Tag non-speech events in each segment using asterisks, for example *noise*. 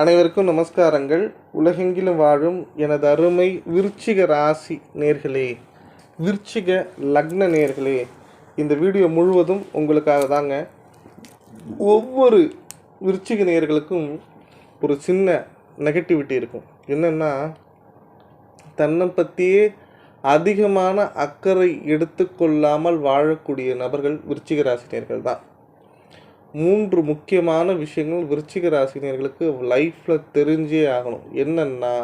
அனைவருக்கும் நமஸ்காரங்கள். உலகெங்கிலும் வாழும் எனது அருமை விருச்சிக ராசி நேர்களே விருச்சிக லக்ன நேர்களே இந்த வீடியோ முழுவதும் உங்களுக்காக தாங்க. ஒவ்வொரு விருச்சிக நேர்களுக்கும் ஒரு சின்ன நெகட்டிவிட்டி இருக்கும். என்னென்னா தன்னை பற்றியே அதிகமான அக்கறை எடுத்துக்கொள்ளாமல் வாழக்கூடிய நபர்கள் விருச்சிக ராசினியர்கள் தான் மூன்று முக்கியமான விஷயங்கள் விருச்சிக ராசினியர்களுக்கு லைஃப்பில் தெரிஞ்சே ஆகணும். என்னென்னா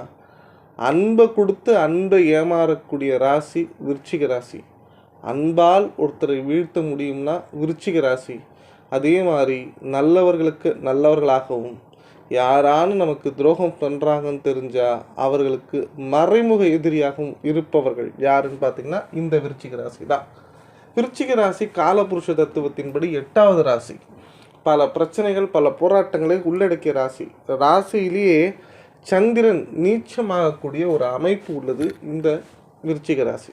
அன்பை கொடுத்து அன்பை ஏமாறக்கூடிய ராசி விருச்சிக ராசி. அன்பால் ஒருத்தரை வீழ்த்த முடியும்னா விருச்சிக ராசி. அதே மாதிரி நல்லவர்களுக்கு நல்லவர்களாகவும் யாரானு நமக்கு துரோகம் பண்ணுறாங்கன்னு தெரிஞ்சால் அவர்களுக்கு மறைமுக எதிரியாகவும் இருப்பவர்கள் யாருன்னு பார்த்தீங்கன்னா இந்த விருச்சிக ராசி தான் விருச்சிக ராசி காலபுருஷ தத்துவத்தின்படி எட்டாவது ராசி. பல பிரச்சனைகள் பல போராட்டங்களை உள்ளடக்கிய ராசி. ராசியிலேயே சந்திரன் நீச்சமாகக்கூடிய ஒரு அமைப்பு உள்ளது இந்த விருச்சிக ராசி.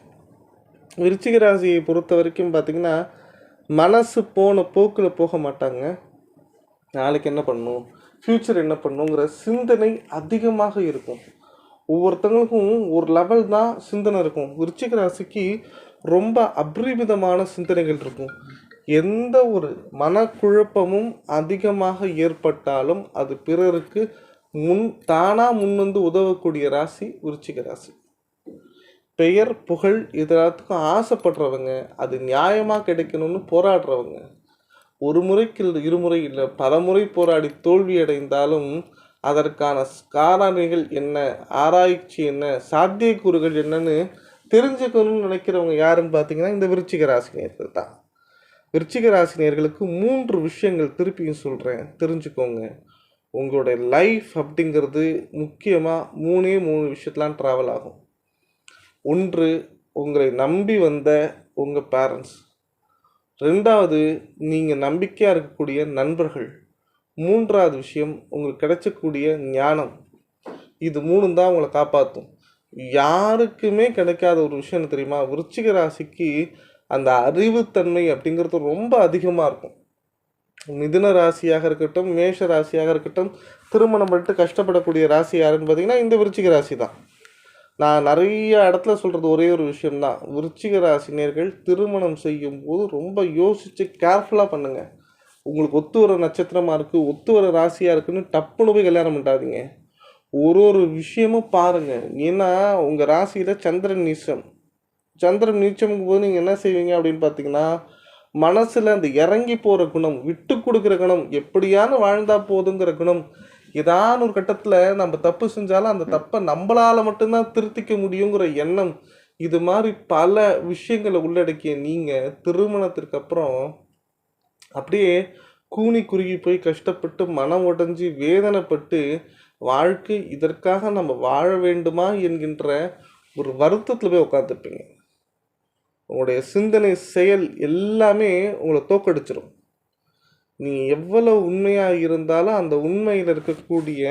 விருச்சிக ராசியை பொறுத்த வரைக்கும் பார்த்திங்கன்னா மனசு போன போக்கில் போக மாட்டாங்க. நாளைக்கு என்ன பண்ணணும்? ஃப்யூச்சர் என்ன பண்ணுங்கிற சிந்தனை அதிகமாக இருக்கும். ஒவ்வொருத்தங்களுக்கும் ஒரு லெவல் தான் சிந்தனை இருக்கும். விருச்சிக ராசிக்கு ரொம்ப அபரிமிதமான சிந்தனைகள் இருக்கும். எந்த ஒரு மனக்குழப்பமும் அதிகமாக ஏற்பட்டாலும் அது பிறருக்கு முன் தானாக முன்வந்து உதவக்கூடிய ராசி விருச்சிக ராசி. பெயர் புகழ் இதெல்லாத்துக்கும் ஆசைப்படுறவங்க அது நியாயமாக கிடைக்கணும்னு போராடுறவங்க. ஒரு முறைக்கு இல்லை இருமுறை இல்லை பல முறை போராடி தோல்வி அடைந்தாலும் அதற்கான காரணிகள் என்ன ஆராய்ச்சி என்ன சாத்தியக்கூறுகள் என்னன்னு தெரிஞ்சுக்கணும்னு நினைக்கிறவங்க யாருன்னு பார்த்தீங்கன்னா இந்த விருச்சிக ராசினியர்கள் தான். விருச்சிக ராசினியர்களுக்கு மூன்று விஷயங்கள் திருப்பியும் சொல்கிறேன் தெரிஞ்சுக்கோங்க. உங்களுடைய லைஃப் அப்படிங்கிறது முக்கியமாக மூணே மூணு விஷயத்தெலாம் ட்ராவல் ஆகும். ஒன்று உங்களை நம்பி வந்த உங்கள் பேரண்ட்ஸ் ரெண்டாவது நீங்கள் நம்பிக்கையாக இருக்கக்கூடிய நண்பர்கள். மூன்றாவது விஷயம் உங்களுக்கு கிடைச்சக்கூடிய ஞானம். இது மூணு தான் உங்களை காப்பாற்றும் யாருக்குமே கிடைக்காத ஒரு விஷயம் தெரியுமா? விருச்சிக ராசிக்கு அந்த அறிவுத்தன்மை அப்படிங்கிறது ரொம்ப அதிகமாக இருக்கும். மிதுன ராசியாக இருக்கட்டும் மேஷ ராசியாக இருக்கட்டும் திருமணம் பண்ணிட்டு கஷ்டப்படக்கூடிய ராசி யாருன்னு பார்த்தீங்கன்னா இந்த விருச்சிக ராசி தான் நான் நிறைய இடத்துல சொல்கிறது ஒரே ஒரு விஷயம்தான். விருச்சிக ராசினியர்கள் திருமணம் செய்யும் போது ரொம்ப யோசித்து கேர்ஃபுல்லாக பண்ணுங்கள் உங்களுக்கு ஒத்து வர நட்சத்திரமாக இருக்குது ஒத்து வர ராசியாக இருக்குன்னு டப்புன்னு போய் கல்யாணம் பண்ணாதீங்க ஒரு ஒரு விஷயமும் பாருங்கள் ஏன்னா உங்கள் ராசியில் சந்திரன் நீசம். சந்திரன் நீச்சமுக்கும் போது நீங்கள் என்ன செய்வீங்க அப்படின்னு பார்த்தீங்கன்னா மனசில் அந்த இறங்கி போகிற குணம் விட்டு கொடுக்குற குணம் எப்படியான வாழ்ந்தா போதுங்கிற குணம் ஏதான ஒரு கட்டத்தில் நம்ம தப்பு செஞ்சாலும் அந்த தப்பை நம்மளால் மட்டும்தான் திருத்திக்க முடியுங்கிற எண்ணம் இது மாதிரி பல விஷயங்களை உள்ளடக்கிய நீங்கள் திருமணத்திற்கு அப்புறம் அப்படியே கூனி குறுகி போய் கஷ்டப்பட்டு மனம் உடைஞ்சி வேதனைப்பட்டு வாழ்க்கை இதற்காக நம்ம வாழ வேண்டுமா என்கின்ற ஒரு வருத்தத்தில் போய் உட்காந்துருப்பீங்க உங்களுடைய சிந்தனை செயல் எல்லாமே உங்களை தோக்கடிச்சிடும் நீ எவ்வளவு உண்மையாக இருந்தாலும் அந்த உண்மையில் இருக்கக்கூடிய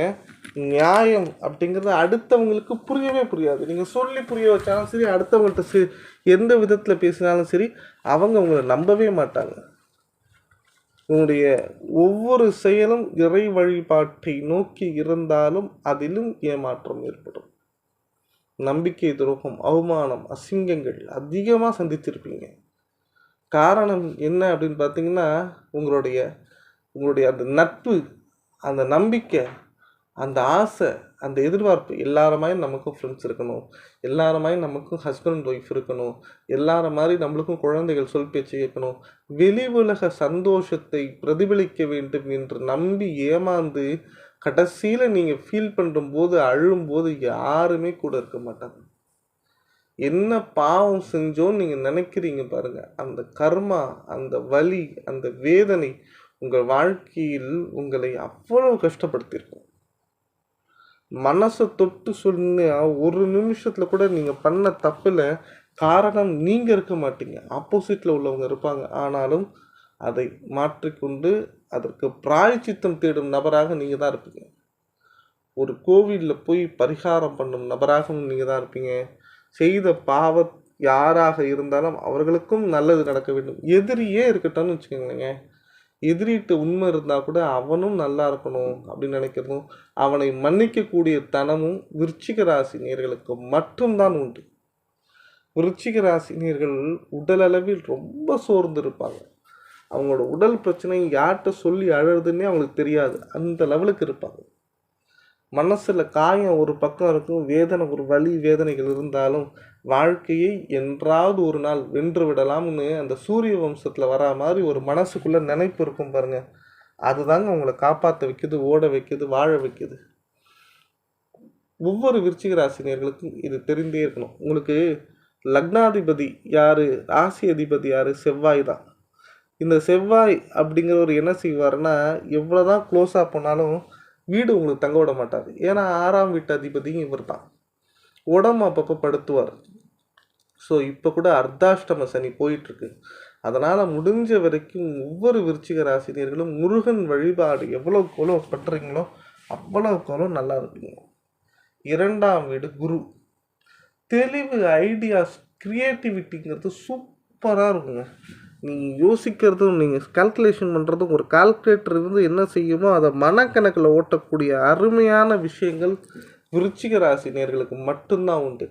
நியாயம் அப்படிங்கிறது அடுத்தவங்களுக்கு புரியவே புரியாது. நீங்கள் சொல்லி புரிய வச்சாலும் சரி அடுத்தவங்கள்ட்ட சரி எந்த விதத்தில் பேசினாலும் சரி அவங்க உங்களை நம்பவே மாட்டாங்க. உங்களுடைய ஒவ்வொரு செயலும் இறை வழிபாட்டை நோக்கி இருந்தாலும் அதிலும் ஏமாற்றம் ஏற்படும். நம்பிக்கை துரோகம் அவமானம் அசிங்கங்கள் அதிகமாக சந்தித்திருப்பீங்க. காரணம் என்ன அப்படின்னு பார்த்தீங்கன்னா உங்களுடைய உங்களுடைய அந்த நட்பு அந்த நம்பிக்கை அந்த ஆசை அந்த எதிர்பார்ப்பு எல்லார மாதிரி நமக்கும் ஃப்ரெண்ட்ஸ் இருக்கணும். எல்லார மாதிரி நமக்கும் ஹஸ்பண்ட் ஒய்ஃப் இருக்கணும். எல்லார மாதிரி நம்மளுக்கும் குழந்தைகள் சொல் பேச்சு கேட்கணும். வெளி உலக சந்தோஷத்தை பிரதிபலிக்க வேண்டும் என்று நம்பி ஏமாந்து கடைசியில் நீங்கள் ஃபீல் பண்ணும்போது அழும்போது யாருமே கூட இருக்க மாட்டாங்க. என்ன பாவம் செஞ்சோன்னு நீங்கள் நினைக்கிறீங்க பாருங்கள் அந்த கர்மா அந்த வலி அந்த வேதனை உங்கள் வாழ்க்கையில் உங்களை அவ்வளவு கஷ்டப்படுத்தியிருக்கும். மனசை தொட்டு சொன்ன ஒரு நிமிஷத்தில் கூட நீங்கள் பண்ண தப்பில் காரணம் நீங்கள் இருக்க மாட்டீங்க. ஆப்போசிட்டில் உள்ளவங்க இருப்பாங்க. ஆனாலும் அதை மாற்றிக்கொண்டு அதற்கு பிராயச்சித்தம் தேடும் நபராக நீங்கள் தான் இருப்பீங்க. ஒரு கோவிலில் போய் பரிகாரம் பண்ணும் நபராகவும் நீங்கள் தான் இருப்பீங்க. செய்த பாவ யாராக இருந்தாலும் அவர்களுக்கும் நல்லது நடக்க வேண்டும். எதிரியே இருக்கட்டும்னு வச்சுக்கோங்களேங்க. எதிரிட்ட உண்மை இருந்தால் கூட அவனும் நல்லா இருக்கணும் அப்படின்னு நினைக்கிறதும் அவனை மன்னிக்கக்கூடிய தனமும் விருச்சிக ராசி நேர்களுக்கு மட்டும்தான் உண்டு. விருச்சிக ராசினியர்கள் நேர்கள் உடலளவில் ரொம்ப சோர்ந்து இருப்பாங்க அவங்களோட உடல் பிரச்சனை யார்கிட்ட சொல்லி அழறதுன்னே அவங்களுக்கு தெரியாது. அந்த லெவலுக்கு இருப்பாங்க. மனசில் காயம் ஒரு பக்கம் இருக்கும் வேதனை ஒரு வழி வேதனைகள் இருந்தாலும் வாழ்க்கையை என்றாவது ஒரு நாள் வென்று விடலாம்னு அந்த சூரிய வம்சத்தில் வரா மாதிரி ஒரு மனசுக்குள்ளே நினைப்பு இருக்கும் பாருங்கள் அதுதாங்க அவங்கள காப்பாற்ற வைக்கிது ஓட வைக்குது வாழ வைக்குது. ஒவ்வொரு விருச்சிக ராசினியர்களுக்கும் இது தெரிந்தே இருக்கணும். உங்களுக்கு லக்னாதிபதி யார் ராசி அதிபதி யார்? செவ்வாய் தான். இந்த செவ்வாய் அப்படிங்கிறவர் என்ன செய்வாருன்னா எவ்வளோ தான் க்ளோஸாக போனாலும் வீடு உங்களுக்கு தங்க விட மாட்டார் ஏன்னா ஆறாம் வீட்டு அதிபதியும் இவர் தான் உடம்பு அப்பப்போ படுத்துவார். ஸோ இப்போ கூட அர்த்தாஷ்டம சனி போயிட்டுருக்கு. அதனால் முடிஞ்ச வரைக்கும் ஒவ்வொரு விருச்சிக ராசினியர்களும் முருகன் வழிபாடு எவ்வளோக்கு எவ்வளோ பண்ணுறீங்களோ அவ்வளோக்கு எவ்வளோ நல்லா இருப்பீங்க. இரண்டாம் வீடு குரு. தெளிவு ஐடியாஸ் க்ரியேட்டிவிட்டிங்கிறது சூப்பராக இருக்குங்க. நீங்கள் யோசிக்கிறதும் நீங்கள் கால்குலேஷன் பண்ணுறதும் ஒரு கால்குலேட்டர் இருந்து என்ன செய்யுமோ அதை மனக்கணக்கில் ஓட்டக்கூடிய அருமையான விஷயங்கள் விருச்சிக ராசினியர்களுக்கு மட்டும்தான் உண்டு.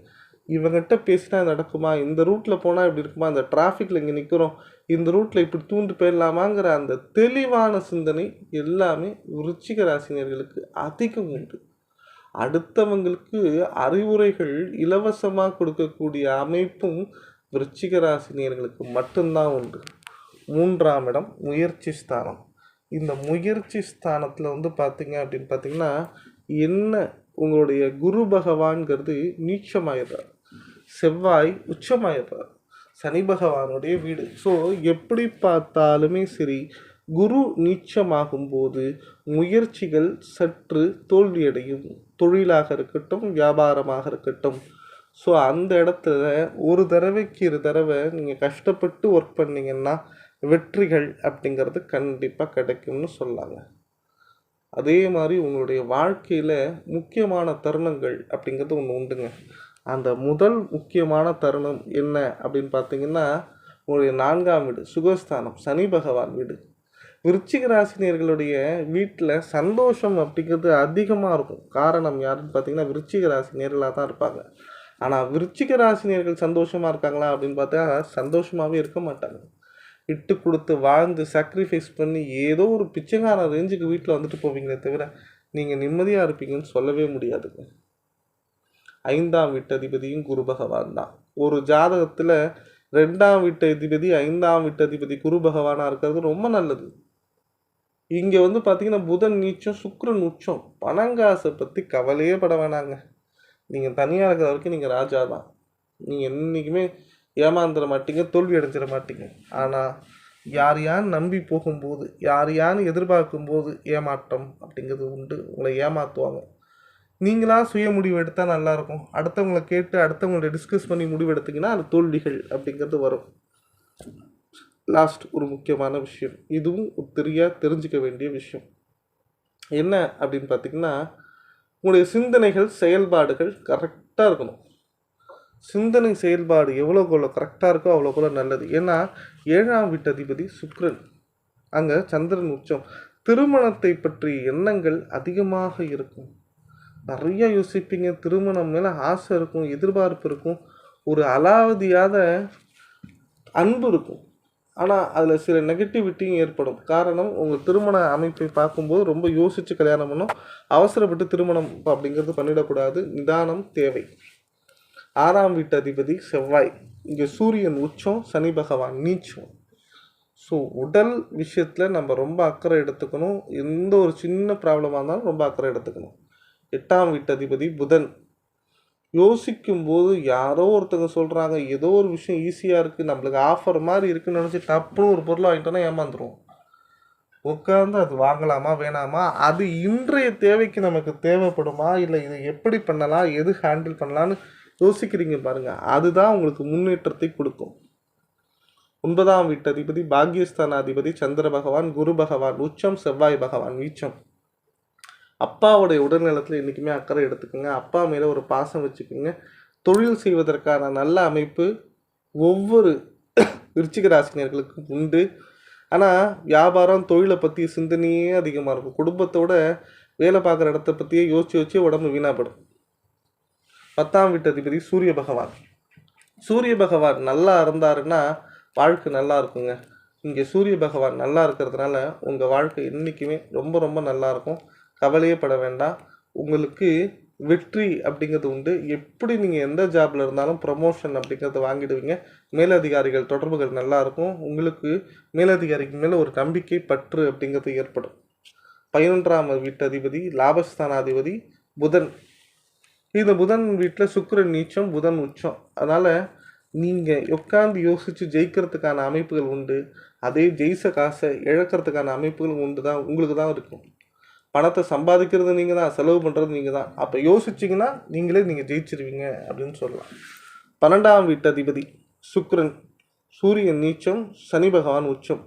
இவங்ககிட்ட பேசினா நடக்குமா? இந்த ரூட்டில் போனால் இப்படி இருக்குமா? இந்த டிராஃபிக்கில் இங்கே நிற்கிறோம் இந்த ரூட்டில் இப்படி தூண்டு போயிடலாமாங்கிற அந்த தெளிவான சிந்தனை எல்லாமே விருச்சிக ராசினியர்களுக்கு அதிகம் உண்டு. அடுத்தவங்களுக்கு அறிவுரைகள் இலவசமாக கொடுக்கக்கூடிய அமைப்பும் விருச்சிக ராசினியர்களுக்கு மட்டும்தான் உண்டு. மூன்றாம் இடம் முயற்சி ஸ்தானம். இந்த முயற்சி ஸ்தானத்தில் வந்து பார்த்தீங்க அப்படின்னு பார்த்தீங்கன்னா என்ன உங்களுடைய குரு பகவான்கிறது நீச்சமாயிடுறார். செவ்வாய் உச்சமாயிடுறார். சனி பகவானுடைய வீடு. ஸோ எப்படி பார்த்தாலுமே சரி குரு நீச்சமாகும் போது முயற்சிகள் சற்று தோல்வியடையும். தொழிலாக இருக்கட்டும் வியாபாரமாக இருக்கட்டும் ஸோ அந்த இடத்துல ஒரு தடவைக்கு இரு தடவை நீங்கள் கஷ்டப்பட்டு ஒர்க் பண்ணிங்கன்னா வெற்றிகள் அப்படிங்கிறது கண்டிப்பாக கிடைக்கும்னு சொல்லாங்க. அதே மாதிரி உங்களுடைய வாழ்க்கையில் முக்கியமான தருணங்கள் அப்படிங்கிறது ஒன்று உண்டுங்க. அந்த முதல் முக்கியமான தருணம் என்ன அப்படின்னு பார்த்தீங்கன்னா உங்களுடைய நான்காம் வீடு சுகஸ்தானம் சனி பகவான் வீடு. விருச்சிக ராசினியர்களுடைய வீட்டில் சந்தோஷம் அப்படிங்கிறது அதிகமாக இருக்கும். காரணம் யாருன்னு பார்த்தீங்கன்னா விருச்சிக ராசினியர்களாக தான் இருப்பாங்க. ஆனால் விருச்சிக ராசினியர்கள் சந்தோஷமாக இருக்காங்களா அப்படின்னு பார்த்தா சந்தோஷமாகவே இருக்க மாட்டாங்க. இட்டு கொடுத்து வாழ்ந்து சாக்ரிஃபைஸ் பண்ணி ஏதோ ஒரு பிச்சைக்கார ரேஞ்சுக்கு வீட்டில் வந்துட்டு போவீங்களே தவிர நீங்கள் நிம்மதியாக இருப்பீங்கன்னு சொல்லவே முடியாதுங்க. ஐந்தாம் வீட்டு அதிபதியும் குரு பகவான் தான். ஒரு ஜாதகத்தில் ரெண்டாம் வீட்டு அதிபதி ஐந்தாம் வீட்டு அதிபதி குரு பகவானாக இருக்கிறது ரொம்ப நல்லது. இங்கே வந்து பார்த்தீங்கன்னா புதன் நீச்சம் சுக்ரன் உச்சம். பணங்காசை பற்றி கவலையே பட வேணாங்க. நீங்கள் தனியாக இருக்கிற வரைக்கும் நீங்கள் ராஜா தான். நீங்கள் என்றைக்குமே ஏமாந்துட மாட்டீங்க தோல்வி அடைஞ்சிட மாட்டீங்க. ஆனால் யார் யார் நம்பி போகும்போது யார் யாருன்னு எதிர்பார்க்கும்போது ஏமாற்றம் அப்படிங்கிறது உண்டு. உங்களை ஏமாற்றுவாங்க நீங்களா சுய முடிவு எடுத்தால் நல்லாயிருக்கும் அடுத்தவங்களை கேட்டு அடுத்தவங்களை டிஸ்கஸ் பண்ணி முடிவு எடுத்திங்கன்னா அது தோல்விகள் அப்படிங்கிறது வரும். லாஸ்ட் ஒரு முக்கியமான விஷயம். இதுவும் தெரியாக தெரிஞ்சுக்க வேண்டிய விஷயம். என்ன அப்படின்னு பார்த்தீங்கன்னா உங்களுடைய சிந்தனைகள் செயல்பாடுகள் கரெக்டாக இருக்கணும். சிந்தனை செயல்பாடு எவ்வளோக்கு எவ்வளோ கரெக்டாக இருக்கோ அவ்வளோக்குள்ள நல்லது. ஏன்னா ஏழாம் வீட்டு அதிபதி சுக்ரன் அங்கே சந்திரன் உச்சம். திருமணத்தை பற்றிய எண்ணங்கள் அதிகமாக இருக்கும். நிறைய யோசிப்பீங்க. திருமணம் மேலே ஆசை இருக்கும் எதிர்பார்ப்பு இருக்கும். ஒரு அலாவதியாத அன்பு இருக்கும். ஆனால் அதில் சில நெகட்டிவிட்டியும் ஏற்படும். காரணம் உங்கள் திருமண அமைப்பை பார்க்கும்போது ரொம்ப யோசித்து கல்யாணம் பண்ணும். அவசரப்பட்டு திருமணம் அப்படிங்கிறது பண்ணிடக்கூடாது. நிதானம் தேவை. ஆறாம் வீட்டு அதிபதி செவ்வாய். இங்கே சூரியன் உச்சம் சனி பகவான் நீச்சம். ஸோ உடல் விஷயத்தில் நம்ம ரொம்ப அக்கறை எடுத்துக்கணும். எந்த ஒரு சின்ன ப்ராப்ளமாக இருந்தாலும் ரொம்ப அக்கறை எடுத்துக்கணும். எட்டாம் வீட்டு அதிபதி புதன். யோசிக்கும்போது யாரோ ஒருத்தங்க சொல்கிறாங்க ஏதோ ஒரு விஷயம் ஈஸியாக இருக்குது நம்மளுக்கு ஆஃபர் மாதிரி இருக்குன்னு நினச்சி டப்புன்னு ஒரு பொருள் வாங்கிட்டோன்னா ஏமாந்துருவோம். உட்காந்து அது வாங்கலாமா வேணாமா? அது இன்றைய தேவைக்கு நமக்கு தேவைப்படுமா? இல்லை இதை எப்படி பண்ணலாம்? எது ஹேண்டில் பண்ணலான்னு யோசிக்கிறீங்க பாருங்கள் அதுதான் உங்களுக்கு முன்னேற்றத்தை கொடுக்கும். ஒன்பதாம் வீட்டு அதிபதி பாக்யஸ்தான அதிபதி சந்திர பகவான் குரு பகவான் உச்சம் செவ்வாய் பகவான் வீச்சம். அப்பாவுடைய உடல்நலத்தில் என்றைக்குமே அக்கறை எடுத்துக்கோங்க. அப்பா மேலே ஒரு பாசம் வச்சுக்கோங்க. தொழில் செய்வதற்கான நல்ல அமைப்பு ஒவ்வொரு *coughs* விருச்சிக ராசினியர்களுக்கும் உண்டு. ஆனால் வியாபாரம் தொழிலை பற்றி சிந்தனையே அதிகமாக இருக்கும். குடும்பத்தோட வேலை பார்க்குற இடத்த பற்றியே யோசிச்சு யோசிச்சு உடம்பு வீணாப்படும். பத்தாம் வீட்டு அதிபதி சூரிய பகவான். சூரிய பகவான் நல்லா இருந்தாருன்னா வாழ்க்கை நல்லா இருக்குங்க. இங்கே சூரிய பகவான் நல்லா இருக்கிறதுனால உங்கள் வாழ்க்கை என்றைக்குமே ரொம்ப ரொம்ப நல்லா இருக்கும். கவலையே பட வேண்டாம் உங்களுக்கு வெற்றி அப்படிங்கிறது உண்டு. எப்படி நீங்கள் எந்த ஜாபில் இருந்தாலும் ப்ரமோஷன் அப்படிங்கிறத வாங்கிடுவீங்க. மேலதிகாரிகள் தொடர்புகள் நல்லாயிருக்கும் உங்களுக்கு மேலதிகாரிக்கு மேலே ஒரு நம்பிக்கை பற்று அப்படிங்கிறது ஏற்படும். பதினொன்றாம் வீட்டு அதிபதி லாபஸ்தானாதிபதி புதன். இந்த புதன் வீட்டில் சுக்கரன் நீச்சம் புதன் உச்சம். அதனால் நீங்கள் உட்காந்து யோசித்து ஜெயிக்கிறதுக்கான அமைப்புகள் உண்டு. அதே ஜெயிச்ச காசை இழக்கிறதுக்கான அமைப்புகள் உண்டு தான் உங்களுக்கு தான் இருக்கும். பணத்தை சம்பாதிக்கிறது நீங்கள் தான் செலவு பண்ணுறது நீங்கள் தான். அப்போ யோசிச்சிங்கன்னா நீங்களே நீங்கள் ஜெயிச்சிருவீங்க அப்படின்னு சொல்லலாம். பன்னெண்டாம் வீட்டு அதிபதி சுக்ரன் சூரியன் நீச்சம் சனி பகவான் உச்சம்.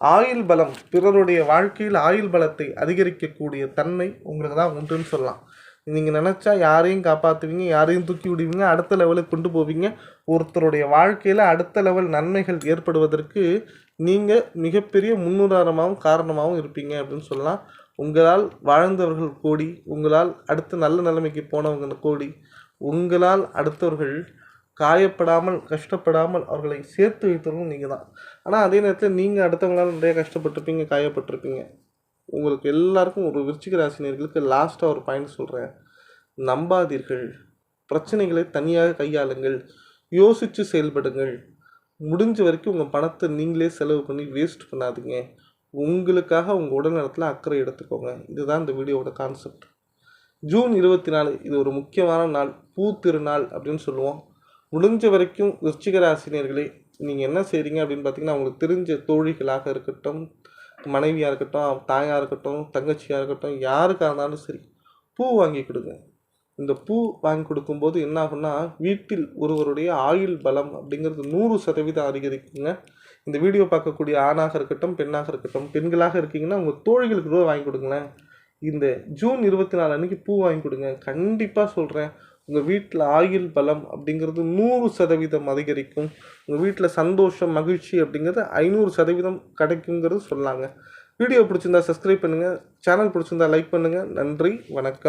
ஆயுள் பலம் பிறருடைய வாழ்க்கையில் ஆயுள் பலத்தை அதிகரிக்கக்கூடிய தன்மை உங்களுக்கு தான் உண்டுன்னு சொல்லலாம். நீங்கள் நினச்சா யாரையும் காப்பாற்றுவீங்க யாரையும் தூக்கி விடுவீங்க அடுத்த லெவலுக்கு கொண்டு போவீங்க. ஒருத்தருடைய வாழ்க்கையில் அடுத்த லெவல் நன்மைகள் ஏற்படுவதற்கு நீங்கள் மிகப்பெரிய முன்னுதாரணமாகவும் காரணமாகவும் இருப்பீங்க அப்படின்னு சொல்லலாம். உங்களால் வாழ்ந்தவர்கள் கோடி உங்களால் அடுத்த நல்ல நிலைமைக்கு போனவங்க கோடி உங்களால் அடுத்தவர்கள் காயப்படாமல் கஷ்டப்படாமல் அவர்களை சேர்த்து வைத்தவங்களும் நீங்கள் தான் ஆனால் அதே நேரத்தில் நீங்கள் அடுத்தவங்களால் நிறைய கஷ்டப்பட்டிருப்பீங்க காயப்பட்டிருப்பீங்க. உங்களுக்கு எல்லாருக்கும் ஒரு விருச்சிக ராசினியர்களுக்கு லாஸ்ட்டாக ஒரு பாயிண்ட் சொல்கிறேன் நம்பாதீர்கள். பிரச்சனைகளை தனியாக கையாளுங்கள். யோசித்து செயல்படுங்கள். முடிஞ்ச வரைக்கும் உங்கள் பணத்தை நீங்களே செலவு பண்ணி வேஸ்ட் பண்ணாதீங்க. உங்களுக்காக உங்கள் உடல்நலத்தில் அக்கறை எடுத்துக்கோங்க. இதுதான் இந்த வீடியோவோட கான்செப்ட் ஜூன் இருபத்தி நாலு இது ஒரு முக்கியமான நாள். பூ திருநாள் அப்படின்னு சொல்லுவோம். முடிஞ்ச வரைக்கும் விருச்சிக ராசினியர்களே நீங்கள் என்ன செய்கிறீங்க அப்படின்னு பார்த்தீங்கன்னா உங்களுக்கு தெரிஞ்ச தோழிகளாக இருக்கட்டும் மனைவியாக இருக்கட்டும் தாயாக இருக்கட்டும் தங்கச்சியாக இருக்கட்டும் யாருக்காக இருந்தாலும் சரி பூ வாங்கி கொடுங்க. இந்த பூ வாங்கி கொடுக்கும்போது என்ன ஆகும்னா வீட்டில் ஒருவருடைய ஆயுள் பலம் அப்படிங்கிறது நூறு சதவீதம் அதிகரிக்குங்க. இந்த வீடியோ பார்க்கக்கூடிய ஆணாக இருக்கட்டும் பெண்ணாக இருக்கட்டும் பெண்களாக இருக்கீங்கன்னா உங்கள் தோழிகளுக்கு ரூபா வாங்கி கொடுங்களேன். இந்த ஜூன் இருபத்தி நாலு அன்றைக்கி பூ வாங்கி கொடுங்க. கண்டிப்பாக சொல்கிறேன் உங்கள் வீட்டில் ஆயுள் பலம் அப்படிங்கிறது நூறு சதவீதம் அதிகரிக்கும். உங்கள் வீட்டில் சந்தோஷம் மகிழ்ச்சி அப்படிங்கிறது ஐநூறு சதவீதம் கிடைக்குங்கிறது சொல்லாங்க வீடியோ பிடிச்சிருந்தா சப்ஸ்கிரைப் பண்ணுங்கள் சேனல் பிடிச்சிருந்தா லைக் பண்ணுங்கள் நன்றி வணக்கம்.